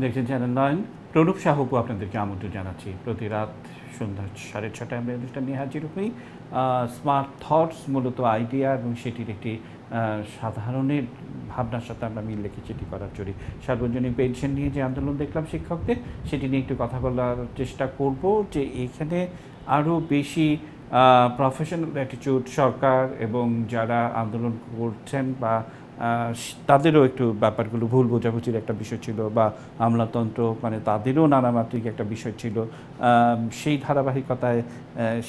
দেখছেন চ্যানেল নয়ন প্রণব সাহুপু আপনাদেরকে আমন্ত্রণ জানাচ্ছি। প্রতি রাত সন্ধ্যা সাড়ে ছটায় আমরা অনুষ্ঠান নিয়ে হাজির হই। স্মার্ট থটস মূলত আইডিয়া এবং সেটির একটি সাধারণের ভাবনার সাথে আমরা মিল রেখে সেটি করার জন্য সার্বজনীন পেনশন নিয়ে যে আন্দোলন দেখলাম শিক্ষকদের, সেটি নিয়ে একটু কথা বলার চেষ্টা করব যে এখানে আরও বেশি প্রফেশনাল অ্যাটিটিউড সরকার এবং যারা আন্দোলন করছেন বা তাদেরও একটু ব্যাপারগুলো ভুল বোঝাবুঝির একটা বিষয় ছিল বা আমলাতন্ত্র মানে তাদেরও নানামাত্রিক একটা বিষয় ছিল। সেই ধারাবাহিকতায়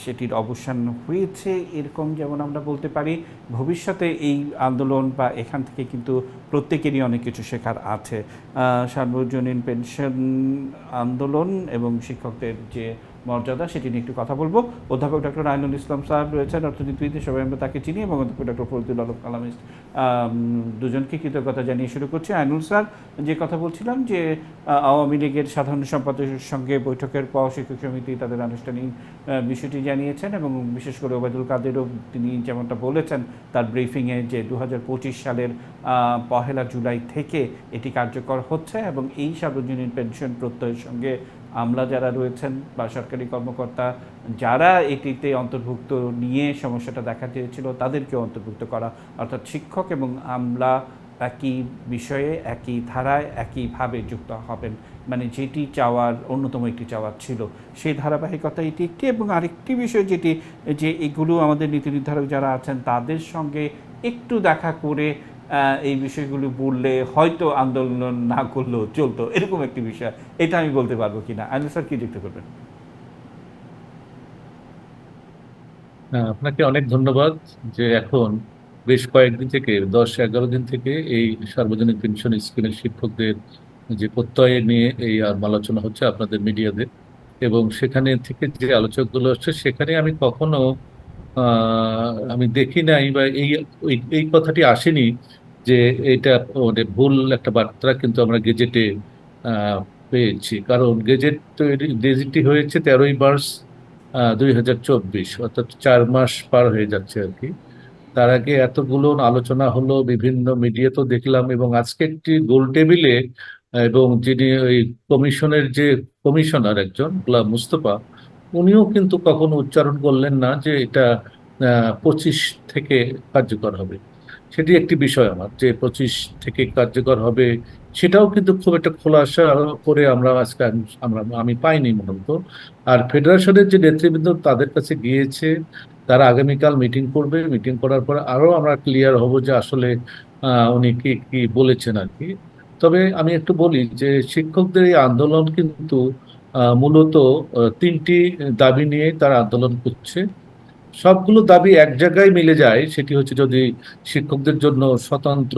সেটির অবসান হয়েছে এরকম যেমন আমরা বলতে পারি। ভবিষ্যতে এই আন্দোলন বা এখান থেকে কিন্তু প্রত্যেকেরই অনেক কিছু শেখার আছে। সার্বজনীন পেনশন আন্দোলন এবং শিক্ষকদের যে মর্যাদা, সেটি নিয়ে একটু কথা বলব। অধ্যাপক ডক্টর আইনুল ইসলাম স্যার রয়েছেন অর্থনীতিবিদ সবাই আমরা তাকে চিনি এবং অধ্যাপক ডক্টর ফজলুল আলম কালামিস্ট দুজনকে কৃতজ্ঞতা জানিয়ে শুরু করছি। আইনুল স্যার, যে কথা বলছিলাম যে আওয়ামী লীগের সাধারণ সম্পাদকের সঙ্গে বৈঠকের পর শিক্ষক সমিতি তাদের আনুষ্ঠানিক বিষয়টি জানিয়েছেন এবং বিশেষ করে ওবায়দুল কাদেরও তিনি যেমনটা বলেছেন, তার ব্রিফিংয়ে যে দু হাজার পঁচিশ সালের পহেলা জুলাই থেকে এটি কার্যকর হচ্ছে এবং এই সার্বজনীন পেনশন প্রত্যয়ের সঙ্গে আমলা যারা রয়েছেন বা সরকারি কর্মকর্তা, যারা এটিতে অন্তর্ভুক্ত নিয়ে সমস্যাটা দেখা দিয়েছিল, তাদেরকেও অন্তর্ভুক্ত করা। অর্থাৎ শিক্ষক এবং আমলা একই বিষয়ে, একই ধারায়, একইভাবে যুক্ত হবেন। মানে যেটি চাওয়ার, অন্যতম একটি চাওয়ার ছিল। সেই ধারাবাহিকতা এটি একটি এবং আরেকটি বিষয় যেটি, যে এগুলো আমাদের নীতি নির্ধারক যারা আছেন, তাদের সঙ্গে একটু দেখা করে এই বিষয়গুলো বললে হয়তো আন্দোলন না করলেও চলতো। এরকম একটি বিষয়। এটা আমি বলতে পারব কিনা? আইনুল স্যার, কি যুক্ত করবেন? আপনাকে অনেক ধন্যবাদ যে এখন বেশ কয়েকদিন থেকে, দশ এগারো দিন থেকে এই সার্বজনীন পেনশন স্কিমের শিক্ষকদের যে প্রত্যয় নিয়ে এই আলোচনা হচ্ছে আপনাদের মিডিয়াদের এবং সেখানে থেকে যে আলোচকগুলো হচ্ছে সেখানে আমি কখনো আমি দেখি নাই বা এই এই কথাটি আসেনি যে এটা মানে ভুল একটা বার্তা কিন্তু আমরা গেজেটে পেয়েছি। কারণ গেজেট তৈরি, গেজেটটি হয়েছে তেরোই মার্চ দুই হাজার চব্বিশ, অর্থাৎ চার মাস পার হয়ে যাচ্ছে আর কি। তার আগে এতগুলো আলোচনা হলো, বিভিন্ন মিডিয়াতেও দেখলাম এবং আজকে একটি গোল টেবিলে, এবং যিনি ওই কমিশনের যে কমিশনার একজন, গোলাম মুস্তফা উনিও কিন্তু কখনো উচ্চারণ করলেন না যে এটা পঁচিশ থেকে কার্যকর হবে। সেটি একটি বিষয় আমার যে পঁচিশ থেকে কার্যকর হবে, সেটাও কিন্তু খুব একটা খোলাসা করে আমরা আজকে আমি- আমরা, আমি পাইনি মূলত। আর ফেডারেশনের যে নেতৃবৃন্দ তাদের কাছে গিয়েছে, তারা আগামীকাল মিটিং করবে। মিটিং করার পর আরও আমরা ক্লিয়ার হব যে আসলে উনি কি কি বলেছেন আর কি। তবে আমি একটু বলি যে শিক্ষকদের এই আন্দোলন কিন্তু মূলত তিনটি দাবি নিয়ে তারা আন্দোলন করছে। সবগুলো দাবি এক জায়গায় মিলে যায়, সেটি হচ্ছে যদি শিক্ষকদের জন্য স্বতন্ত্র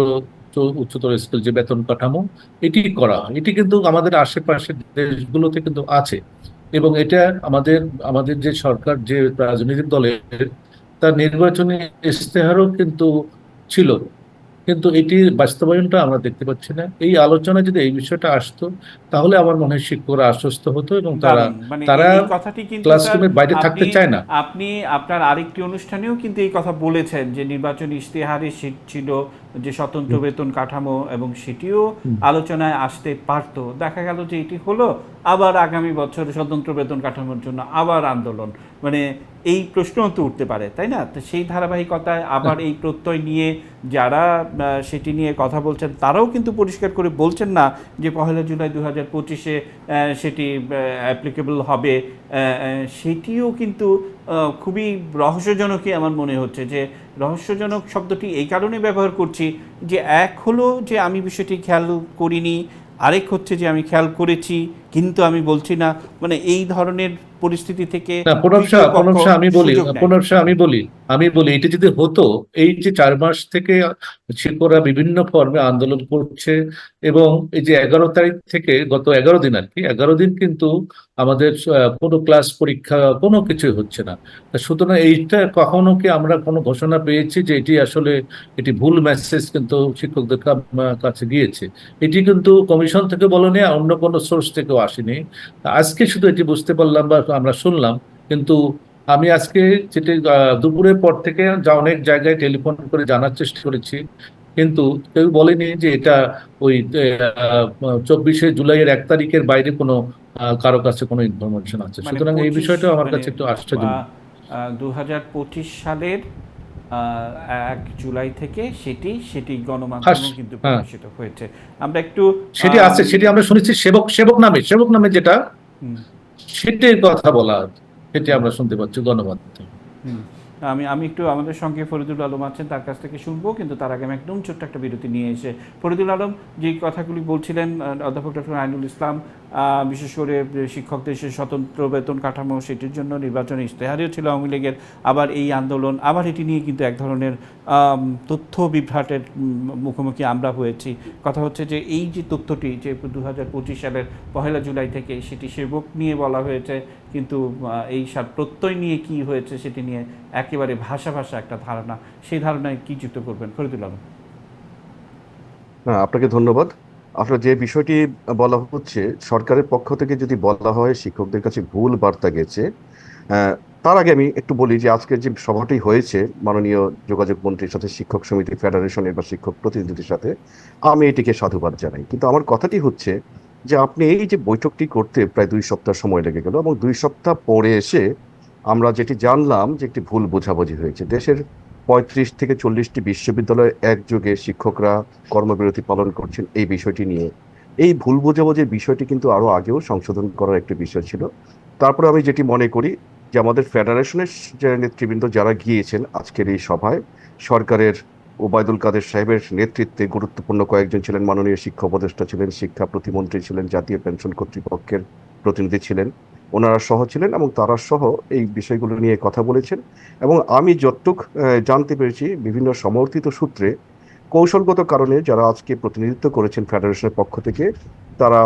উচ্চতর স্কুল যে বেতন কাঠামো, এটি করা। এটি কিন্তু আমাদের আশেপাশের দেশগুলোতে কিন্তু আছে। এবং এটা আমাদের আমাদের যে সরকার, যে রাজনৈতিক দলের, তার নির্বাচনী ইশতেহারও কিন্তু ছিল। কিন্তু এটির বাস্তবায়নটা আমরা দেখতে পাচ্ছি না। এই আলোচনা যদি এই বিষয়টা আসতো তাহলে আমার মনে হয় শিক্ষকরা আশ্বস্ত হতো এবং তারা মানে তারা কথাটি কিন্তু ক্লাসরুমের বাইরে থাকতে চায় না। আপনি আপনার আরেকটি অনুষ্ঠানেও কিন্তু এই কথা বলেছেন যে নির্বাচন ইশতেহারে ছিল যে স্বতন্ত্র বেতন কাঠামো এবং সেটিও আলোচনায় আসতে পারতো। দেখা গেল যে এটি হলো আবার আগামী বছর স্বতন্ত্র বেতন কাঠামোর জন্য আবার আন্দোলন। মানে এই প্রশ্ন তো উঠতে পারে তাই না? তো সেই ধারাবাহিকতায় আবার এই প্রত্যয় নিয়ে যারা সেটি নিয়ে কথা বলছেন তারাও কিন্তু পরিষ্কার করে বলছেন না যে পহেলা জুলাই দু হাজার পঁচিশে সেটি অ্যাপ্লিকেবল হবে। সেটিও কিন্তু খুবই রহস্যজনকই আমার মনে হচ্ছে যে রহস্যজনক শব্দটি এই কারণে ব্যবহার করছি যে এক হলো যে আমি বিষয়টি খেয়াল করিনি, আরেক হচ্ছে যে আমি খেয়াল করেছি কিন্তু আমি বলছি না মানে এই ধরনের পরিস্থিতি থেকে আমি বলি আমি বলি আমি বলি এটা যদি হতো এই যে চার মাস থেকে শিক্ষকরা বিভিন্ন ফর্মে আন্দোলন করছে এবং এই যে এগারো তারিখ থেকে গত এগারো দিন আর কি এগারো দিন কিন্তু আমাদের কোনো ক্লাস পরীক্ষা কোনো কিছুই হচ্ছে না। সুতরাং এইটা কখনো কি আমরা কোনো ঘোষণা পেয়েছি যে এটি আসলে এটি ভুল মেসেজ কিন্তু শিক্ষকদের কাছে গিয়েছে? এটি কিন্তু কমিশন থেকে বলেনি অন্য কোনো সোর্স থেকেও আসেনি। আজকে শুধু এটি বুঝতে পারলাম বা আমরা শুনলাম কিন্তু আমি আজকে যেটি দুপুরের পর থেকে যা অনেক জায়গায় টেলিফোন করে জানার চেষ্টা করেছি কিন্তু কেউ বলেনি যে এটা ওই চব্বিশে জুলাইয়ের এক তারিখের বাইরে কোনো কারও কাছে কোনো ইনফরমেশন আছে। মানে সুতরাং এই বিষয়টা আমার মানে, কাছে একটু আশ্চর্য। দু হাজার পঁচিশ সালের এক জুলাই থেকে সেটি সেটি গণমাধ্যমে কিন্তু হ্যাঁ। প্রকাশিত হয়েছে আমরা একটু সেটি আছে সেটি আমরা শুনেছি সেবক সেবক নামে সেবক নামে যেটা সেটির কথা বলা সেটি আমরা শুনতে পাচ্ছি গণমাধ্যমে। আমি আমি একটু আমাদের সঙ্গে ফরিদুল আলম আছেন তার কাছ থেকে শুনব কিন্তু তার আগে আমি একদম ছোট্ট একটা বিরতি নিয়ে এসে ফরিদুল আলম যে কথাগুলি বলছিলেন অধ্যাপক ডক্টর আইনুল ইসলাম বিশেষ করে শিক্ষকদের সে স্বতন্ত্র বেতন কাঠামো সেটির জন্য নির্বাচনী ইশতেহারিও ছিল আওয়ামী লীগের। আবার এই আন্দোলন, আবার এটি নিয়ে কিন্তু এক ধরনের তথ্য বিভ্রাটের মুখোমুখি আমরা হয়েছি। কথা হচ্ছে যে, এই যে তথ্যটি যে দু হাজার পঁচিশ সালের পহেলা জুলাই থেকে সেটি সেবক নিয়ে বলা হয়েছে, কিন্তু এই সার প্রত্যয় নিয়ে কি হয়েছে সেটি নিয়ে একেবারে ভাষা ভাষা একটা ধারণা। সেই ধারণায় কি যুক্ত করবেন? ফরিদুল আলম। আপনাকে ধন্যবাদ। আসলে যে বিষয়টি বলা হচ্ছে সরকারের পক্ষ থেকে যদি বলা হয় শিক্ষকদের কাছে ভুল বার্তা গেছে আহ, তার আগে আমি একটু বলি যে আজকের যে সভাটি হয়েছে মাননীয় যোগাযোগ মন্ত্রীর সাথে শিক্ষক সমিতি ফেডারেশনের বা শিক্ষক প্রতিনিধিদের সাথে আমি এটিকে সাধুবাদ জানাই। কিন্তু আমার কথাটি হচ্ছে যে আপনি এই যে বৈঠকটি করতে প্রায় দুই সপ্তাহ সময় লেগে গেল এবং দুই সপ্তাহ পরে এসে আমরা যেটি জানলাম যে একটি ভুল বোঝাবুঝি হয়েছে। দেশের পঁয়ত্রিশ থেকে চল্লিশটি বিশ্ববিদ্যালয়ে একযোগে শিক্ষকরা কর্মবিরতি পালন করছেন এই বিষয়টি নিয়ে। এই ভুল বোঝাবুঝির বিষয়টি কিন্তু আরও আগেও সংশোধন করার একটি বিষয় ছিল। তারপরে আমি যেটি মনে করি যে আমাদের ফেডারেশনের নেতৃবৃন্দ যারা গিয়েছেন আজকের এই সভায়, সরকারের ওবায়দুল কাদের সাহেবের নেতৃত্বে গুরুত্বপূর্ণ কয়েকজন ছিলেন, মাননীয় শিক্ষা উপদেষ্টা ছিলেন, শিক্ষা প্রতিমন্ত্রী ছিলেন, জাতীয় পেনশন কর্তৃপক্ষের প্রতিনিধি ছিলেন। ওনারা সহ ছিলেন এবং তারা সহ এই বিষয়গুলো নিয়ে কথা বলেছেন। এবং আমি যতটুক জানতে পেরেছি বিভিন্ন সমর্থিত সূত্রে কৌশলগত কারণে যারা আজকে প্রতিনিধিত্ব করেছেন ফেডারেশনের পক্ষ থেকে তারা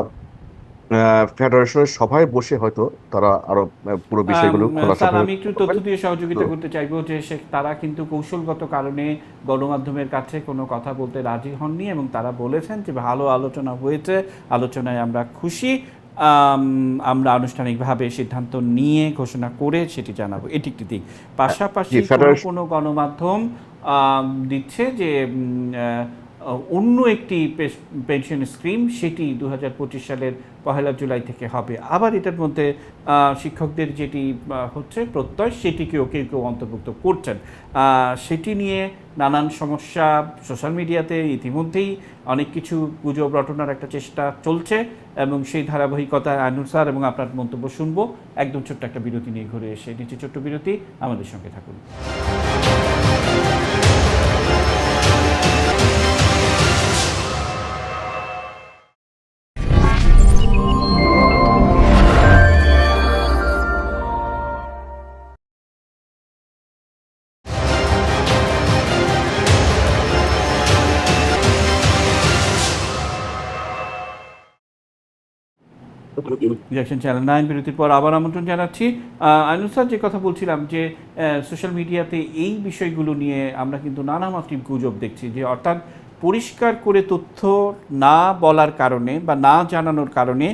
ফেডারেশনের সভায় বসে হয়তো তারা আরও পুরো বিষয়গুলো স্যার আমি একটু তথ্য দিয়ে সহযোগিতা করতে চাইব যে তারা কিন্তু কৌশলগত কারণে গণমাধ্যমের কাছে কোনো কথা বলতে রাজি হননি এবং তারা বলেছেন যে ভালো আলোচনা হয়েছে আলোচনায় আমরা খুশি। আমরা আনুষ্ঠানিকভাবে সিদ্ধান্ত নিয়ে ঘোষণা করে সেটি জানাব। এটি একটি দিক। পাশাপাশি কোনো গণমাধ্যম দিচ্ছে যে উম, আহ, অন্য একটি পেনশন স্কিম সেটি দু হাজার পঁচিশ সালের পহেলা জুলাই থেকে হবে। আবার এটার মধ্যে শিক্ষকদের যেটি হচ্ছে প্রত্যয়, সেটিকেও কেউ কেউ অন্তর্ভুক্ত করছেন। সেটি নিয়ে নানান সমস্যা সোশ্যাল মিডিয়াতে ইতিমধ্যেই অনেক কিছু গুজব রটনার একটা চেষ্টা চলছে এবং সেই ধারাবাহিকতায় আনুর স্যার এবং আপনার মন্তব্য শুনব। একদম ছোট্ট একটা বিরতি নিয়ে ঘুরে এসে, নিচে ছোট্ট বিরতি, আমাদের সঙ্গে থাকুন। চ্যানেল নাইন বিরতির পর আবার আমন্ত্রণ জানাচ্ছি। আইনুল স্যার, যে কথা বলছিলাম যে সোশ্যাল মিডিয়াতে এই বিষয়গুলো নিয়ে আমরা কিন্তু নানা মাত্রিক গুজব দেখছি যে, অর্থাৎ পরিষ্কার করে তথ্য না বলার কারণে বা না জানানোর কারণে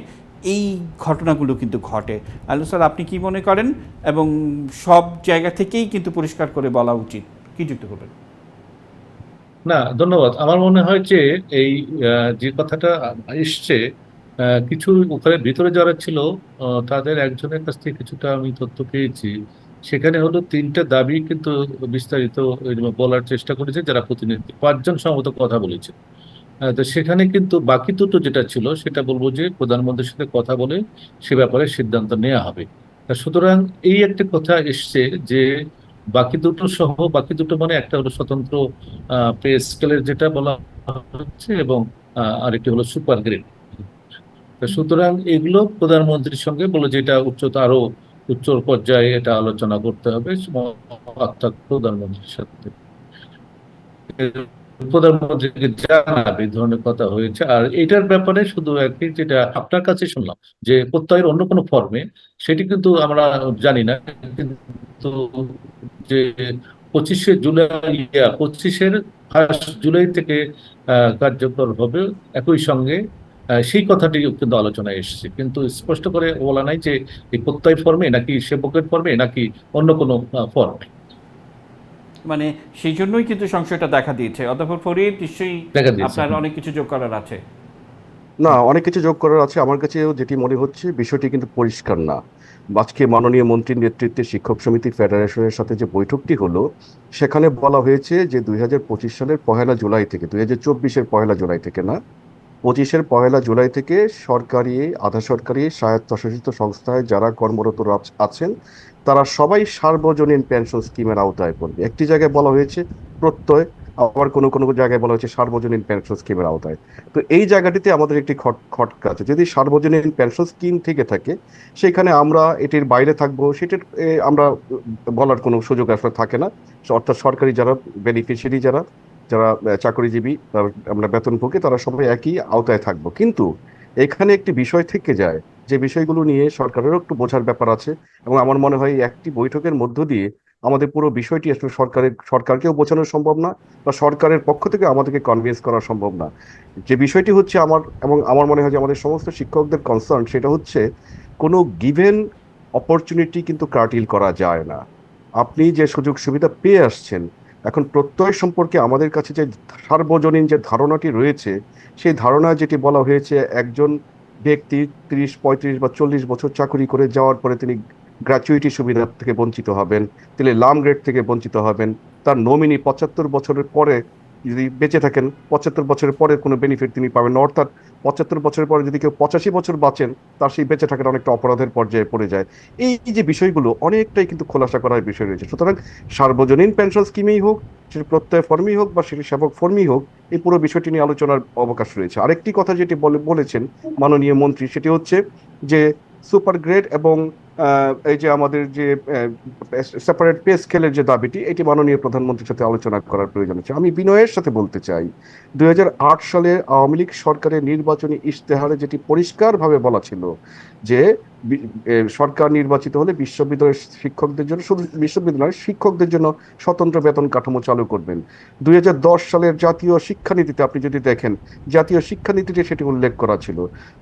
এই ঘটনাগুলো কিন্তু ঘটে। আইনুল স্যার, আপনি কি মনে করেন? এবং সব জায়গা থেকেই কিন্তু পরিষ্কার করে বলা উচিত। কি যুক্ত করবেন? না, ধন্যবাদ। আমার মনে হয় যে, এই যে কথাটা এসছে কিছু ওখানে ভিতরে যারা ছিল তাদের একজনের কাছ থেকে কিছুটা আমি তথ্য পেয়েছি। সেখানে হলো তিনটা দাবি কিন্তু বিস্তারিত বলার চেষ্টা করেছে, যারা প্রতিনিধি, পাঁচজন সম্ভবত কথা বলেছে। তো সেখানে কিন্তু বাকি দুটো যেটা ছিল, সেটা বলব যে প্রধানমন্ত্রীর সাথে কথা বলে সে ব্যাপারে সিদ্ধান্ত নেওয়া হবে। সুতরাং এই একটা কথা এসছে যে বাকি দুটো সহ, বাকি দুটো মানে একটা হলো স্বতন্ত্র পে স্কেলের যেটা বলা হচ্ছে এবং আরেকটি হলো সুপার গ্রেড সুতরাং এগুলো প্রধানমন্ত্রীর সঙ্গে বলে যে এটা আরও উচ্চ পর্যায়ে এটা আলোচনা করতে হবে প্রধানমন্ত্রীর সাথে। প্রধানমন্ত্রীকে জানাবে ধরনের কথা হয়েছে, আর এটার ব্যাপারে শুধু যেটা আপনার কাছে শুনলাম, যে প্রত্যয়ের অন্য কোনো ফর্মে সেটি কিন্তু আমরা জানি না, কিন্তু যে পঁচিশে জুলাই, পঁচিশের ফার্স্ট জুলাই থেকে কার্যকর হবে একই সঙ্গে সেই কথাটি কিন্তু আলোচনায় এসেছে। কিন্তু স্পষ্ট করে বলা নাই যে এই প্রত্যয় ফর্মে নাকি সেবকের ফর্মে নাকি অন্য কোনো ফর্মে মানে সেই জন্যই কিন্তু সংশয়টা দেখা দিয়েছে। অধ্যাপক ফরিদ নিশ্চয়ই আপনার অনেক কিছু যোগ করার আছে। না অনেক কিছু যোগ করার আছে। আমার কাছেও যেটি মনে হচ্ছে বিষয়টি কিন্তু পরিষ্কার না। আজকে মাননীয় মন্ত্রীর নেতৃত্বে শিক্ষক সমিতি ফেডারেশনের সাথে যে বৈঠকটি হলো সেখানে বলা হয়েছে যে দুই হাজার পঁচিশ সালের পহেলা জুলাই থেকে দুই হাজার চব্বিশের পহেলা জুলাই থেকে না পঁচিশের পয়লা জুলাই থেকে সরকারি, আধা সরকারি স্বায়ত্তশাসিত সংস্থায় যারা কর্মরত আছ- আছেন, তারা সবাই সার্বজনীন পেনশন স্কিমের আওতায় পড়বে। একটি জায়গায় বলা হয়েছে প্রত্যয়, আবার কোনো কোনো জায়গায় বলা হয়েছে সার্বজনীন পেনশন স্কিমের আওতায়। তো এই জায়গাটিতে আমাদের একটি খট, খটকা আছে। যদি সার্বজনীন পেনশন স্কিম থেকে থাকে, সেখানে আমরা এটির বাইরে থাকব, সেটির আমরা বলার কোনো সুযোগ আসলে থাকে না। অর্থাৎ সরকারি যারা, বেনিফিশিয়ারি যারা যারা চাকরিজীবী আমরা বেতনভোগী তারা সবাই একই আওতায় থাকব। কিন্তু এখানে একটি বিষয় থেকে যায়, যে বিষয়গুলো নিয়ে সরকারেরও একটু বোঝার ব্যাপার আছে, এবং আমার মনে হয় একটি বৈঠকের মধ্য দিয়ে আমাদের পুরো বিষয়টি আসলে সরকারের, সরকারকেও বোঝানো সম্ভব না, বা সরকারের পক্ষ থেকে আমাদেরকে কনভিন্স করা সম্ভব না। যে বিষয়টি হচ্ছে আমার, এবং আমার মনে হয় যে আমাদের সমস্ত শিক্ষকদের কনসার্ন সেটা হচ্ছে কোনো গিভেন অপরচুনিটি কিন্তু কার্টিল করা যায় না। আপনি যে সুযোগ সুবিধা পেয়ে আসছেন এখন প্রত্যয় সম্পর্কে আমাদের কাছে যে সার্বজনীন যে ধারণাটি রয়েছে, সেই ধারণা যেটি বলা হয়েছে, একজন ব্যক্তি তিরিশ, পঁয়ত্রিশ বা চল্লিশ বছর চাকরি করে যাওয়ার পরে তিনি গ্র্যাচুইটি সুবিধা থেকে বঞ্চিত হবেন, তিনি লাম গ্রেড থেকে বঞ্চিত হবেন, তার নমিনি পঁচাত্তর বছরের পরে যদি বেঁচে থাকেন, পঁচাত্তর বছরের পরে কোনো বেনিফিট তিনি পাবেন না। অর্থাৎ পঁচাত্তর বছরের পরে যদি কেউ পঁচাশি বছর বাঁচেন, তার সেই বেঁচে থাকার অনেকটা অপরাধের পর্যায়ে পড়ে যায়। এই যে বিষয়গুলো, অনেকটাই কিন্তু খোলাসা করার বিষয় রয়েছে। সুতরাং সার্বজনীন পেনশন স্কিমেই হোক, সেটি প্রত্যয় ফর্মই হোক বা সেটি সেবক ফর্মই হোক, এই পুরো বিষয়টি নিয়ে আলোচনার অবকাশ রয়েছে। আরেকটি কথা যেটি বলে, বলেছেন মাননীয় মন্ত্রী, সেটি হচ্ছে যে সুপার গ্রেড এবং এই যে আমাদের যে সেপারেট পে স্কেলের যে দাবিটি, এটি মাননীয় প্রধানমন্ত্রীর সাথে আলোচনা করার প্রয়োজন আছে। আমি বিনয়ের সাথে বলতে চাই দু হাজার আট সালে আওয়ামী লীগ সরকারের নির্বাচনী ইশতেহারে যেটি পরিষ্কারভাবে বলা ছিল যে সরকার নির্বাচিত হলে বিশ্ববিদ্যালয়ের শিক্ষকদের জন্য, শুধু বিশ্ববিদ্যালয়ের শিক্ষকদের জন্য স্বতন্ত্র বেতন কাঠামো চালু করবেন। দুই হাজার দশ সালের জাতীয় শিক্ষানীতিতে আপনি যদি দেখেন, জাতীয় শিক্ষানীতিতে সেটি উল্লেখ করা ছিল।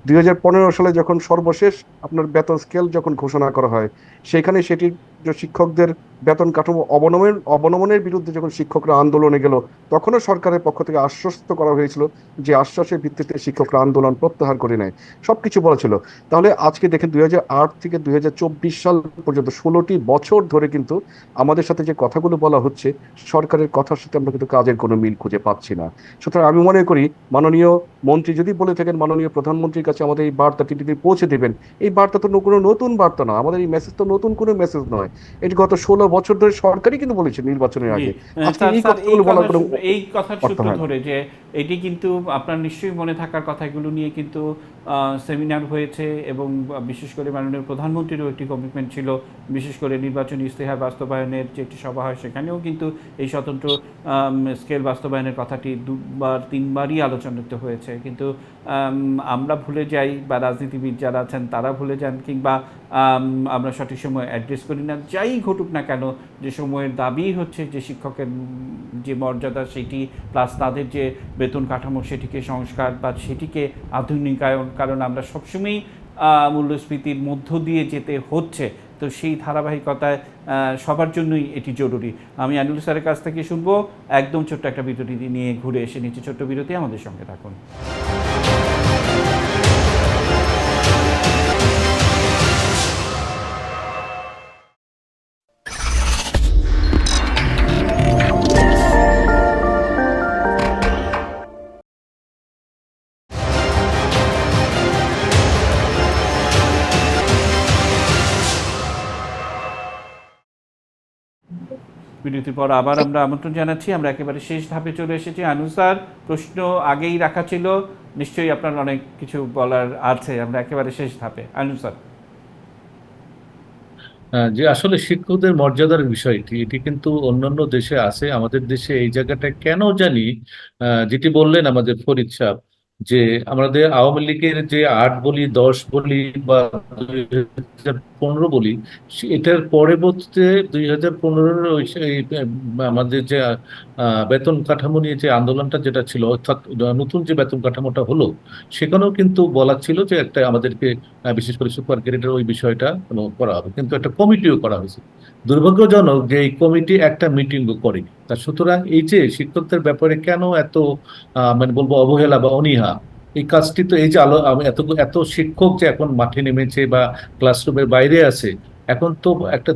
দুই হাজার পনেরো সালে যখন সর্বশেষ আপনার বেতন স্কেল যখন ঘোষণা করা হয়। সেখানে সেটির শিক্ষকদের বেতন কাঠামো অবনমনের অবনমনের বিরুদ্ধে যখন শিক্ষকরা আন্দোলনে গেল, তখনও সরকারের পক্ষ থেকে আশ্বস্ত করা হয়েছিল যে আশ্বাসের ভিত্তিতে শিক্ষকরা আন্দোলন প্রত্যাহার করে নেয়। সবকিছু বলা ছিল। তাহলে আজকে দেখেন দুই হাজার আট থেকে দুই হাজার চব্বিশ সাল পর্যন্ত ষোলোটি বছর ধরে কিন্তু আমাদের সাথে যে কথাগুলো বলা হচ্ছে, সরকারের কথার সাথে আমরা কিন্তু কাজের কোনো মিল খুঁজে পাচ্ছি না। সুতরাং আমি মনে করি, মাননীয় মন্ত্রী যদি বলে থাকেন, মাননীয় প্রধানমন্ত্রীর কাছে আমাদের এই বার্তাটি যদি পৌঁছে দেবেন, এই বার্তা তো কোনো নতুন বার্তা না। আমাদের এই মেসেজ তো নতুন কোনো মেসেজ নয়। এটি গত ষোলো বছর ধরে সরকারই কিন্তু বলেছে নির্বাচনের আগে। স্যার, এই কথার সূত্র ধরে যে এটি কিন্তু আপনার নিশ্চয়ই মনে থাকার কথাগুলো নিয়ে কিন্তু সেমিনার হয়েছে এবং বিশেষ করে মাননীয় প্রধানমন্ত্রীরও একটি কমিটমেন্ট ছিল। বিশেষ করে নির্বাচনী ইস্তেহার বাস্তবায়নের যে একটি সভা হয় সেখানেও কিন্তু এই স্বতন্ত্র স্কেল বাস্তবায়নের কথাটি দুবার তিনবারই আলোচনাতে হয়েছে। কিন্তু আম, আমরা ভুলে যাই বা রাজনীতিবিদ যারা আছেন তারা ভুলে যান কিংবা আমরা সঠিক সময় অ্যাড্রেস করি না। যাই ঘটুক না কেন, যে সময়ের দাবি হচ্ছে যে শিক্ষকের যে মর্যাদা, সেটি প্লাস তাদের যে বেতন কাঠামো, সেটিকে সংস্কার বা সেটিকে আধুনিকায়ন, কারণ আমরা সবসময়ই মূল্যস্ফীতির মধ্য দিয়ে যেতে হচ্ছে। তো সেই ধারাবাহিকতায় সবার জন্যই এটি জরুরি। আমি আনুল স্যারের কাছ থেকে শুনব। একদম ছোট্ট একটা বিরতি নিয়ে ঘুরে এসে নিচে ছোট্ট বিরতি আমাদের সঙ্গে থাকুন। বিরতির পর আবার আমরা আমন্ত্রণ জানাচ্ছি। আমরা একেবারে শেষ ধাপে চলে এসেছি। আনু স্যার প্রশ্ন আগেই রাখা ছিল। নিশ্চয়ই আপনার অনেক কিছু বলার আছে। আমরা একেবারে শেষ ধাপে। আনু স্যার আহ, যে আসলে শিক্ষকদের মর্যাদার বিষয়টি এটি কিন্তু অন্যান্য দেশে আছে। আমাদের দেশে এই জায়গাটা কেন জানি আহ, যেটি বললেন আমাদের ফরিদ সাহেব যে আমাদের আওয়ামী লীগের যে আট বলি দশ বলি বা পনেরো বলি এটার পরবর্তীতে দুই হাজার পনেরোর আমাদের যে বেতন কাঠামো নিয়ে যে আন্দোলনটা যেটা ছিল, অর্থাৎ নতুন যে বেতন কাঠামোটা হলো, সেখানেও কিন্তু বলা ছিল যে একটা আমাদেরকে বিশেষ করে সুপার গ্রেডের ওই বিষয়টা করা হবে। কিন্তু একটা কমিটিও করা হয়েছে। দুর্ভাগ্যজনক যে এই কমিটি একটা মিটিংও করেনি। তা সুতরাং এই যে শিক্ষকদের ব্যাপারে কেন এত মানে বলব অবহেলা বা অনীহা এই কাজটি তো এই যে আলো এত এত শিক্ষক যে এখন মাঠে নেমেছে বা ক্লাসরুমের বাইরে আছে, এখন তো একটা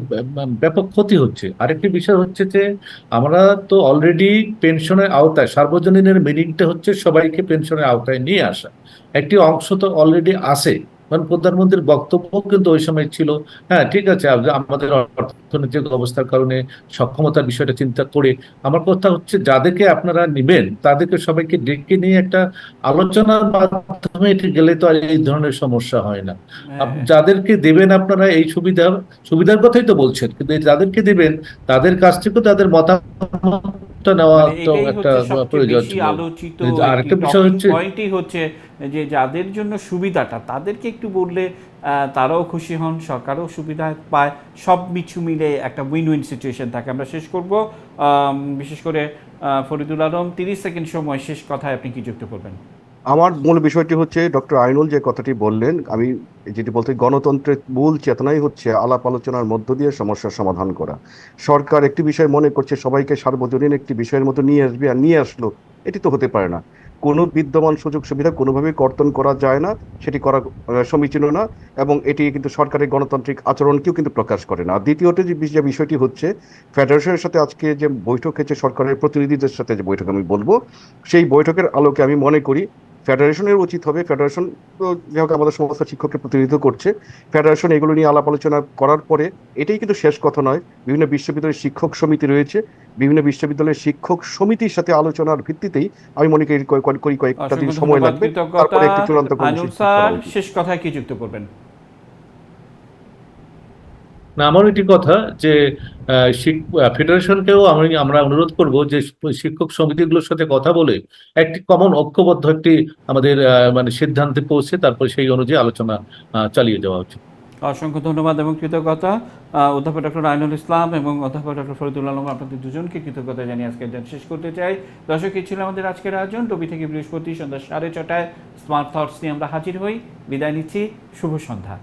ব্যাপক ক্ষতি হচ্ছে। আরেকটি বিষয় হচ্ছে যে, আমরা তো অলরেডি পেনশনের আওতায়, সার্বজনীনের মিনিংটা হচ্ছে সবাইকে পেনশনের আওতায় নিয়ে আসা। একটি অংশ তো অলরেডি আছে। মানে প্রধানমন্ত্রীর বক্তব্য কিন্তু ওই সময় ছিল। হ্যাঁ ঠিক আছে আমাদের অর্থনৈতিক অবস্থার কারণে সক্ষমতার বিষয়টা চিন্তা করে আমার কথা হচ্ছে, যাদেরকে আপনারা নিবেন, তাদেরকে সবাইকে ডেকে নিয়ে একটা আলোচনার মাধ্যমে এটি গেলে তো আর এই ধরনের সমস্যা হয় না। হ্যাঁ। যাদেরকে দেবেন আপনারা এই সুবিধা সুবিধার কথাই তো বলছেন কিন্তু যাদেরকে দিবেন তাদের কাছ থেকেও তাদের মতামতটা নেওয়া মানে তো একটা প্রয়োজন কিন্তু আরেকটা বিষয় হচ্ছে পয়েন্টই হচ্ছে যে যাদের জন্য সুবিধাটা তাদেরকে একটু বললে তারাও খুশি হন সরকারও সুবিধা পায় সব মিছু মিলে একটা উইন উইন সিচুয়েশন থাকে। আমরা শেষ করব। বিশেষ করে ফরিদুল আলম তিরিশ সেকেন্ড সময় শেষ কথায় আপনি কি যুক্ত করবেন? আমার মূল বিষয়টি হচ্ছে ডক্টর আইনুল যে কথাটি বললেন, আমি যেটি বলতে গণতন্ত্রের মূল চেতনাই হচ্ছে আলাপ আলোচনার মধ্য দিয়ে সমস্যার সমাধান করা। সরকার একটি বিষয় মনে করছে, সবাইকে সার্বজনীন একটি বিষয়ের মতো নিয়ে আসবে আর নিয়ে আসলো, এটি তো হতে পারে না। কোনো বিদ্যমান সুযোগ সুবিধা কোনোভাবেই কর্তন করা যায় না, সেটি করা সমীচীন না, এবং এটি কিন্তু সরকারের গণতান্ত্রিক আচরণকেও কিন্তু প্রকাশ করে না। দ্বিতীয়ত যে বিষয়টি হচ্ছে, ফেডারেশনের সাথে আজকে যে বৈঠক হয়েছে, সরকারের প্রতিনিধিদের সাথে যে বৈঠক আমি বলব, সেই বৈঠকের আলোকে আমি মনে করি ফেডারেশনের উচিত হবে। ফেডারেশন তো যাই হোক আমাদের সমস্ত শিক্ষককে প্রতিনিধিত্ব করছে। ফেডারেশন এগুলো নিয়ে আলাপ আলোচনা করার পরে এটাই কিন্তু শেষ কথা নয়। বিভিন্ন বিশ্ববিদ্যালয়ের শিক্ষক সমিতি রয়েছে। বিভিন্ন বিশ্ববিদ্যালয়ের শিক্ষক সমিতির সাথে আলোচনার ভিত্তিতেই আমি মনে করি কয়- কয়- কয়েকটা দিন সময় লাগবে। তারপরে একটি চূড়ান্ত। শেষ কথায় কি যুক্ত করবেন? না আমার একটি কথা যে ফেডারেশনকেও আমি, আমরা অনুরোধ করব যে, শিক্ষক সমিতিগুলোর সাথে কথা বলে একটি কমন ঐক্যবদ্ধ একটি আমাদের মানে সিদ্ধান্তে পৌঁছে তারপর সেই অনুযায়ী আলোচনা চালিয়ে যাওয়া উচিত। অসংখ্য ধন্যবাদ এবং কৃতজ্ঞতা। অধ্যাপক ডক্টর আইনুল ইসলাম এবং অধ্যাপক ডক্টর ফরিদুল আলম, আপনাদের দুজনকে কৃতজ্ঞতা জানিয়ে আজকে শেষ করতে চাই। দর্শক ছিল আমাদের আজকের আয়োজন। রবি থেকে বৃহস্পতি সন্ধ্যা সাড়ে ছটায় স্মার্ট থটস নিয়ে আমরা হাজির হই। বিদায় নিচ্ছি। শুভ সন্ধ্যা।